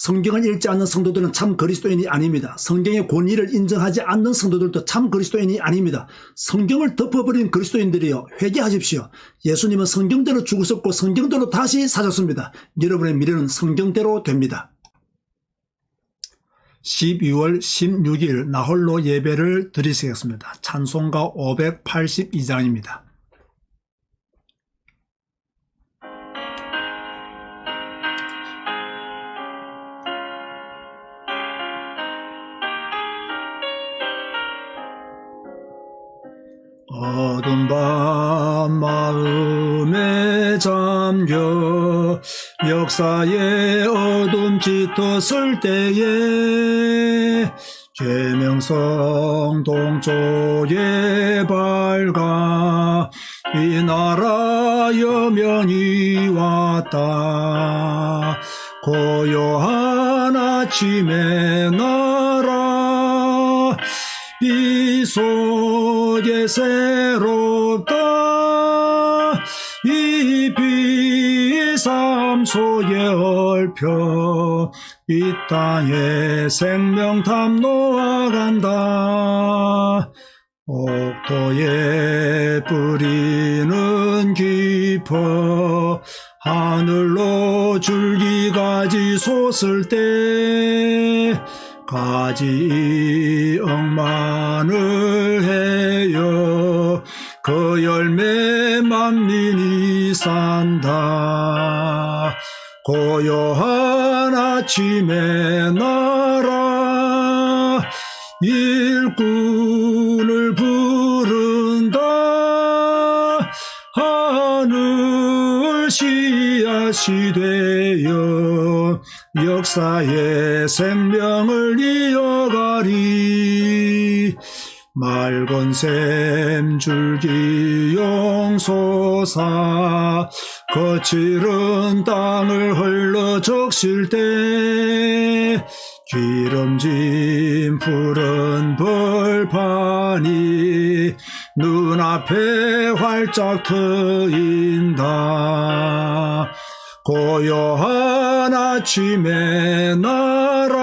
성경을 읽지 않는 성도들은 참 그리스도인이 아닙니다. 성경의 권위를 인정하지 않는 성도들도 참 그리스도인이 아닙니다. 성경을 덮어버린 그리스도인들이여 회개하십시오. 예수님은 성경대로 죽으셨고 성경대로 다시 사셨습니다. 여러분의 미래는 성경대로 됩니다. 12월 16일 나홀로 예배를 드리시겠습니다. 찬송가 582장입니다. 어둠 밤 마음에 잠겨 역사의 어둠 짙었을 때에 계명성 동쪽에 밝아 이 나라 여 명이 왔다 고요한 아침의 나라 이 속에 새롭다. 이 비삼 속에 얽혀 이 땅에 생명탐 놓아간다. 옥토에 뿌리는 깊어 하늘로 줄기가지 솟을 때 가지 억만을 해요. 그 열매 만민이 산다. 고요한 아침의 나라. 일꾼을 부른다. 하늘 씨앗이 되어 역사의 생명을 이어가리. 맑은 샘 줄기 용솟아 거칠은 땅을 흘러 적실 때 기름진 푸른 벌판이 눈앞에 활짝 트인다 고요한 아침의 나라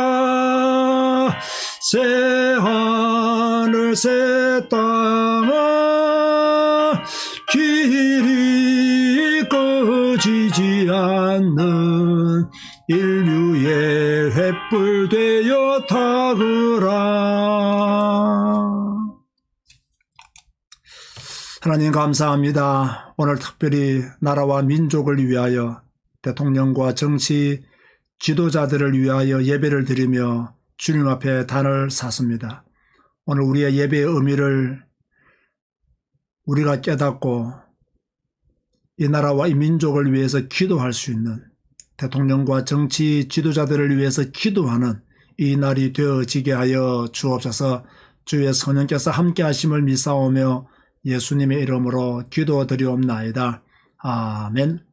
새 하늘 새 땅아 길이 꺼지지 않는 인류의 횃불 되어 타그라 하나님 감사합니다. 오늘 특별히 나라와 민족을 위하여 대통령과 정치 지도자들을 위하여 예배를 드리며 주님 앞에 단을 샀습니다. 오늘 우리의 예배의 의미를 우리가 깨닫고 이 나라와 이 민족을 위해서 기도할 수 있는 대통령과 정치 지도자들을 위해서 기도하는 이 날이 되어지게 하여 주옵소서 주의 성령께서 함께 하심을 믿사오며 예수님의 이름으로 기도드리옵나이다. 아멘.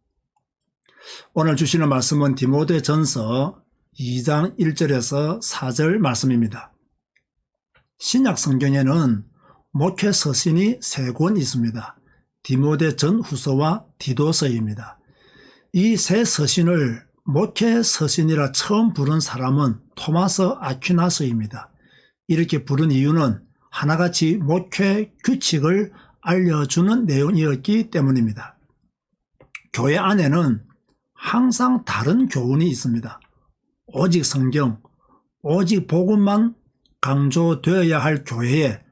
오늘 주시는 말씀은 디모데 전서 2장 1절에서 4절 말씀입니다. 신약 성경에는 목회 서신이 세 권 있습니다. 디모데 전 후서와 디도서입니다. 이 세 서신을 목회 서신이라 처음 부른 사람은 토마스 아퀴나스입니다. 이렇게 부른 이유는 하나같이 목회 규칙을 알려주는 내용이었기 때문입니다. 교회 안에는 항상 다른 교훈이 있습니다. 오직 성경, 오직 복음만 강조되어야 할 교회에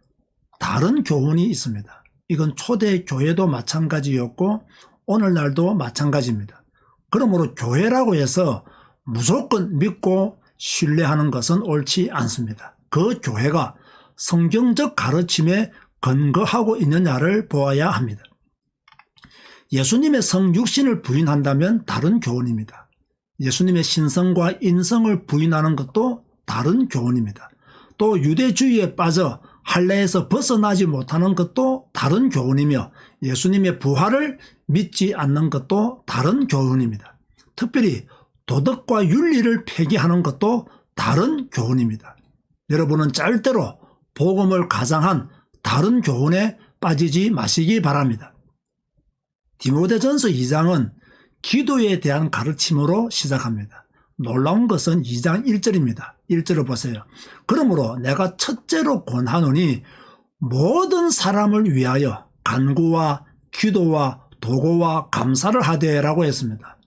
다른 교훈이 있습니다. 이건 초대 교회도 마찬가지였고 오늘날도 마찬가지입니다. 그러므로 교회라고 해서 무조건 믿고 신뢰하는 것은 옳지 않습니다. 그 교회가 성경적 가르침에 근거하고 있느냐를 보아야 합니다. 예수님의 성육신을 부인한다면 다른 교훈입니다. 예수님의 신성과 인성을 부인하는 것도 다른 교훈입니다. 또 유대주의에 빠져 할례에서 벗어나지 못하는 것도 다른 교훈이며 예수님의 부활을 믿지 않는 것도 다른 교훈입니다. 특별히 도덕과 윤리를 폐기하는 것도 다른 교훈입니다. 여러분은 짤대로 복음을 가장한 다른 교훈에 빠지지 마시기 바랍니다. 디모데전서 2장은 기도에 대한 가르침으로 시작합니다. 놀라운 것은 2장 1절입니다. 1절을 보세요. 그러므로 내가 첫째로 권하노니 모든 사람을 위하여 간구와 기도와 도고와 감사를 하되라고 했습니다.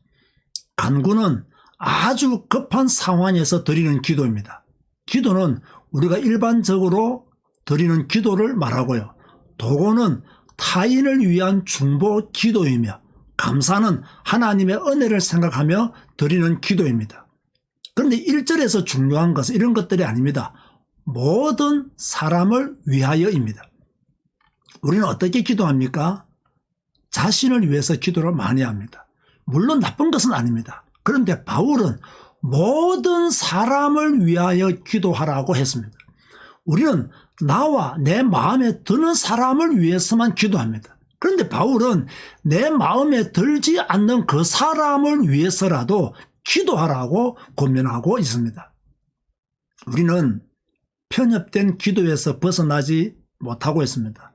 간구는 아주 급한 상황에서 드리는 기도입니다. 기도는 우리가 일반적으로 드리는 기도를 말하고요. 도고는 타인을 위한 중보 기도이며 감사는 하나님의 은혜를 생각하며 드리는 기도입니다. 그런데 1절에서 중요한 것은 이런 것들이 아닙니다. 모든 사람을 위하여입니다. 우리는 어떻게 기도합니까? 자신을 위해서 기도를 많이 합니다. 물론 나쁜 것은 아닙니다. 그런데 바울은 모든 사람을 위하여 기도하라고 했습니다. 우리는 나와 내 마음에 드는 사람을 위해서만 기도합니다. 그런데 바울은 내 마음에 들지 않는 그 사람을 위해서라도 기도하라고 고민하고 있습니다. 우리는 편협된 기도에서 벗어나지 못하고 있습니다.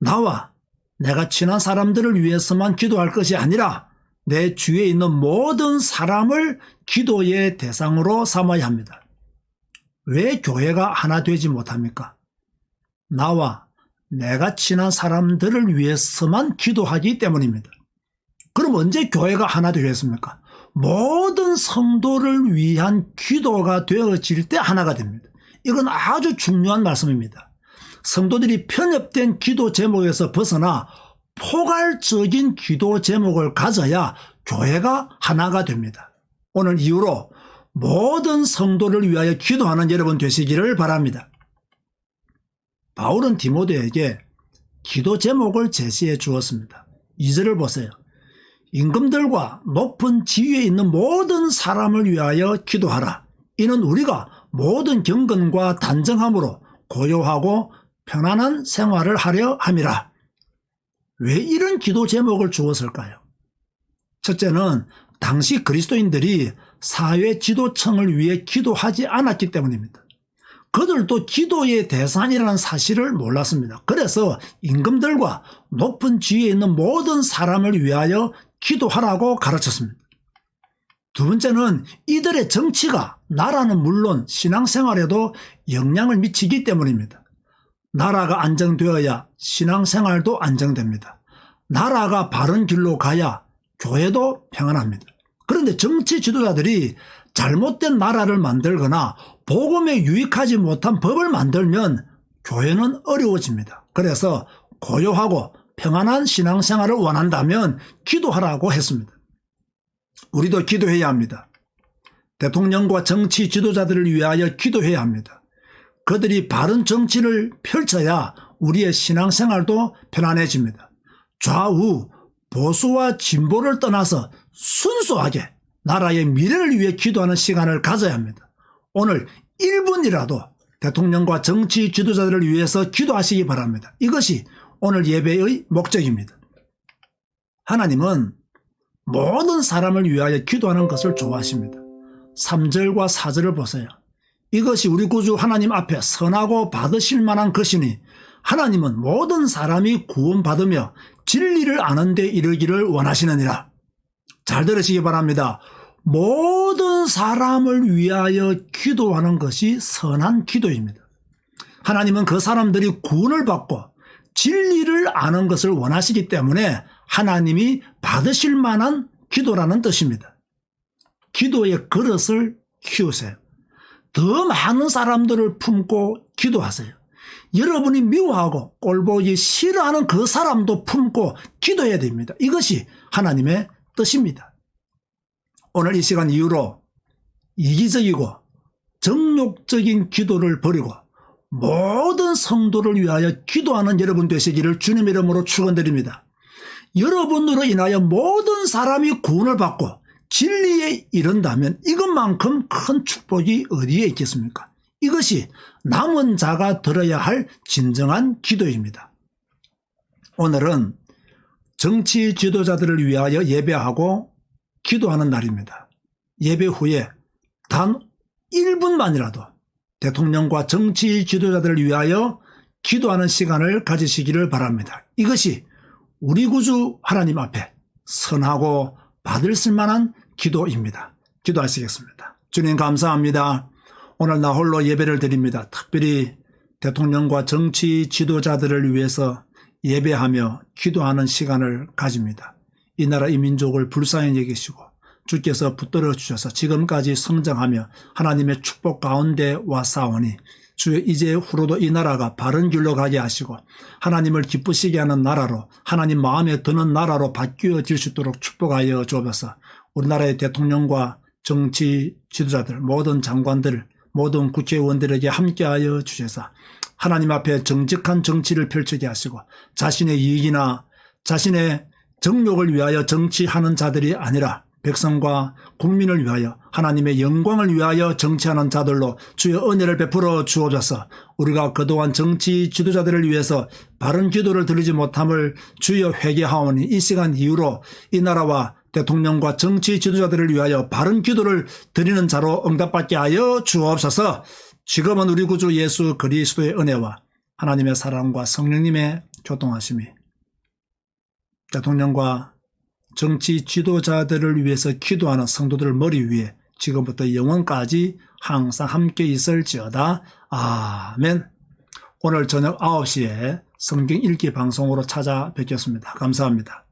나와 내가 친한 사람들을 위해서만 기도할 것이 아니라 내 주위에 있는 모든 사람을 기도의 대상으로 삼아야 합니다. 왜 교회가 하나 되지 못합니까? 나와 내가 친한 사람들을 위해서만 기도하기 때문입니다. 그럼 언제 교회가 하나 되겠습니까? 모든 성도를 위한 기도가 되어질 때 하나가 됩니다. 이건 아주 중요한 말씀입니다. 성도들이 편협된 기도 제목에서 벗어나 포괄적인 기도 제목을 가져야 교회가 하나가 됩니다. 오늘 이후로 모든 성도를 위하여 기도하는 여러분 되시기를 바랍니다. 바울은 디모데에게 기도 제목을 제시해 주었습니다. 2절을 보세요. 임금들과 높은 지위에 있는 모든 사람을 위하여 기도하라. 이는 우리가 모든 경건과 단정함으로 고요하고 편안한 생활을 하려 함이라. 왜 이런 기도 제목을 주었을까요? 첫째는 당시 그리스도인들이 사회 지도층을 위해 기도하지 않았기 때문입니다. 그들도 기도의 대상이라는 사실을 몰랐습니다. 그래서 임금들과 높은 지위에 있는 모든 사람을 위하여 기도하라고 가르쳤습니다. 두 번째는 이들의 정치가 나라는 물론 신앙생활에도 영향을 미치기 때문입니다. 나라가 안정되어야 신앙생활도 안정됩니다. 나라가 바른 길로 가야 교회도 평안합니다. 그런데 정치 지도자들이 잘못된 나라를 만들거나 복음에 유익하지 못한 법을 만들면 교회는 어려워집니다. 그래서 고요하고 평안한 신앙생활을 원한다면 기도하라고 했습니다. 우리도 기도해야 합니다. 대통령과 정치 지도자들을 위하여 기도해야 합니다. 그들이 바른 정치를 펼쳐야 우리의 신앙생활도 편안해집니다. 좌우, 보수와 진보를 떠나서 순수하게 나라의 미래를 위해 기도하는 시간을 가져야 합니다. 오늘 1분이라도 대통령과 정치 지도자들을 위해서 기도하시기 바랍니다. 이것이 오늘 예배의 목적입니다. 하나님은 모든 사람을 위하여 기도하는 것을 좋아하십니다. 3절과 4절을 보세요. 이것이 우리 구주 하나님 앞에 선하고 받으실 만한 것이니 하나님은 모든 사람이 구원받으며 진리를 아는 데 이르기를 원하시느니라. 잘 들으시기 바랍니다. 모든 사람을 위하여 기도하는 것이 선한 기도입니다. 하나님은 그 사람들이 구원을 받고 진리를 아는 것을 원하시기 때문에 하나님이 받으실 만한 기도라는 뜻입니다. 기도의 그릇을 키우세요. 더 많은 사람들을 품고 기도하세요. 여러분이 미워하고 꼴보기 싫어하는 그 사람도 품고 기도해야 됩니다. 이것이 하나님의 뜻입니다. 오늘 이 시간 이후로 이기적이고 정욕적인 기도를 버리고 모든 성도를 위하여 기도하는 여러분 되시기를 주님 이름으로 축원드립니다. 여러분으로 인하여 모든 사람이 구원을 받고 진리에 이른다면 이것만큼 큰 축복이 어디에 있겠습니까? 이것이 남은 자가 들어야 할 진정한 기도입니다. 오늘은 정치 지도자들을 위하여 예배하고 기도하는 날입니다. 예배 후에 단 1분만이라도 대통령과 정치 지도자들을 위하여 기도하는 시간을 가지시기를 바랍니다. 이것이 우리 구주 하나님 앞에 선하고 받을 쓸만한 기도입니다. 기도하시겠습니다. 주님 감사합니다. 오늘 나 홀로 예배를 드립니다. 특별히 대통령과 정치 지도자들을 위해서 예배하며 기도하는 시간을 가집니다. 이 나라 이 민족을 불쌍히 여기시고 주께서 붙들어 주셔서 지금까지 성장하며 하나님의 축복 가운데 왔사오니 주여 이제 후로도 이 나라가 바른 길로 가게 하시고 하나님을 기쁘시게 하는 나라로 하나님 마음에 드는 나라로 바뀌어질 수 있도록 축복하여 주옵소서. 우리나라의 대통령과 정치 지도자들 모든 장관들 모든 국회의원들에게 함께하여 주셔서 하나님 앞에 정직한 정치를 펼치게 하시고 자신의 이익이나 자신의 정욕을 위하여 정치하는 자들이 아니라 백성과 국민을 위하여 하나님의 영광을 위하여 정치하는 자들로 주의 은혜를 베풀어 주옵소서. 우리가 그동안 정치 지도자들을 위해서 바른 기도를 드리지 못함을 주여 회개하오니 이 시간 이후로 이 나라와 대통령과 정치 지도자들을 위하여 바른 기도를 드리는 자로 응답받게 하여 주옵소서. 지금은 우리 구주 예수 그리스도의 은혜와 하나님의 사랑과 성령님의 교통하심이 대통령과 정치 지도자들을 위해서 기도하는 성도들 머리 위에 지금부터 영원까지 항상 함께 있을지어다. 아멘. 오늘 저녁 9시에 성경 읽기 방송으로 찾아뵙겠습니다. 감사합니다.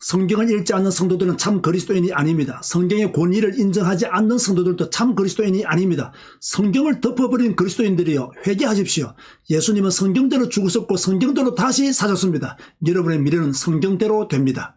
성경을 읽지 않는 성도들은 참 그리스도인이 아닙니다. 성경의 권위를 인정하지 않는 성도들도 참 그리스도인이 아닙니다. 성경을 덮어버린 그리스도인들이여 회개하십시오. 예수님은 성경대로 죽으셨고 성경대로 다시 사셨습니다. 여러분의 미래는 성경대로 됩니다.